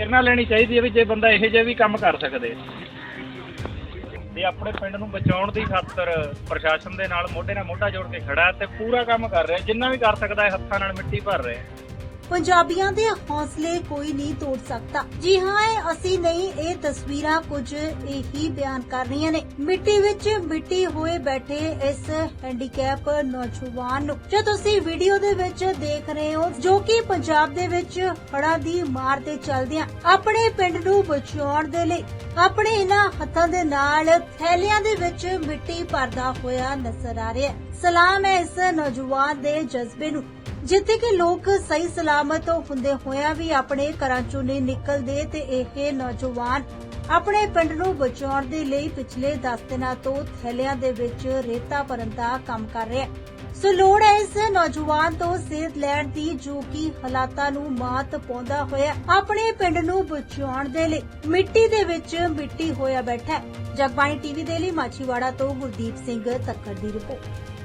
ਪ੍ਰੇਰਨਾ ਲੈਣੀ ਚਾਹੀਦੀ ਹੈ ਵੀ ਜੇ ਬੰਦਾ ਇਹੋ ਜਿਹੇ ਵੀ ਕੰਮ ਕਰ ਸਕਦੇ। ਤੇ ਆਪਣੇ ਪਿੰਡ ਨੂੰ ਬਚਾਉਣ ਦੀ ਖਾਤਰ ਪ੍ਰਸ਼ਾਸਨ ਦੇ ਨਾਲ ਮੋਢੇ ਨਾਲ ਮੋਢਾ ਜੋੜ ਕੇ ਖੜਾ ਤੇ ਪੂਰਾ ਕੰਮ ਕਰ ਰਿਹਾ ਜਿੰਨਾ ਵੀ ਕਰ ਸਕਦਾ ਹੈ, ਹੱਥਾਂ ਨਾਲ ਮਿੱਟੀ ਭਰ ਰਿਹਾ ਪੰਜਾਬੀਆਂ ਦੇ ਹੌਸਲੇ ਕੋਈ ਨਹੀਂ ਤੋੜ ਸਕਦਾ। ਜੀ ਹਾਂ, ਇਹ ਅਸੀਂ ਨਹੀਂ, ਇਹ ਤਸਵੀਰਾਂ ਕੁਝ ਇਹੀ ਬਿਆਨ ਕਰ ਰਹੀਆਂ ਨੇ। ਮਿੱਟੀ ਵਿੱਚ ਮਿੱਟੀ ਹੋਏ ਬੈਠੇ ਇਸ ਹੈਂਡੀਕੈਪ ਨੌਜਵਾਨ ਨੂੰ। ਜੋ ਤੁਸੀਂ ਵੀਡੀਓ ਦੇ ਵਿੱਚ ਦੇਖ ਰਹੇ ਹੋ, ਜੋ ਕਿ ਪੰਜਾਬ ਦੇ ਵਿੱਚ ਹੜਾਂ ਦੀ ਮਾਰ ਤੇ ਚੱਲਦਿਆਂ ਆਪਣੇ ਪਿੰਡ ਨੂੰ ਬਚਾਉਣ ਦੇ ਲਈ ਆਪਣੇ ਇਹਨਾਂ ਹੱਥਾਂ ਦੇ ਨਾਲ ਥੈਲਿਆਂ ਦੇ ਵਿੱਚ ਮਿੱਟੀ ਭਰਦਾ ਹੋਇਆ ਨਜ਼ਰ ਆ ਰਿਹਾ ਸਲਾਮ ਹੈ ਇਸ ਨੌਜਵਾਨ ਦੇ ਜਜ਼ਬੇ ਨੂੰ। ਜਿੱਥੇ ਕਿ ਲੋਕ ਸਹੀ ਸਲਾਮਤ ਹੁੰਦੇ ਹੋਇਆਂ ਵੀ ਆਪਣੇ ਘਰਾਂ ਚੋਂ ਨਹੀਂ ਨਿਕਲਦੇ ਤੇ ਇਹ ਨੌਜਵਾਨ ਆਪਣੇ ਪਿੰਡ ਨੂੰ ਬਚਾਉਣ ਦੇ ਲਈ ਪਿਛਲੇ 10 ਦਿਨਾਂ ਤੋਂ ਥੈਲਿਆਂ ਦੇ ਵਿੱਚ ਰੇਤਾ ਭਰਨ ਦਾ ਕੰਮ ਕਰ ਰਿਹਾ ਹੈ। ਸੋ ਲੋੜ ਹੈ ਇਸ ਨੌਜਵਾਨ ਤੋਂ ਸੇਧ ਲੈਣ ਦੀ, ਜੋ ਕਿ ਹਾਲਾਤਾਂ ਨੂੰ ਮਾਤ ਪਾਉਂਦਾ ਹੋਇਆ ਆਪਣੇ ਪਿੰਡ ਨੂੰ ਬਚਾਉਣ ਦੇ ਲਈ ਮਿੱਟੀ ਦੇ ਵਿੱਚ ਮਿੱਟੀ ਹੋਇਆ ਬੈਠਾ ਹੈ। ਜਗਬਾਣੀ ਟੀਵੀ ਦੇ ਲਈ ਮਾਛੀਵਾੜਾ ਤੋਂ ਗੁਰਦੀਪ ਸਿੰਘ ਤੱਕਰ ਦੀ ਰਿਪੋਰਟ।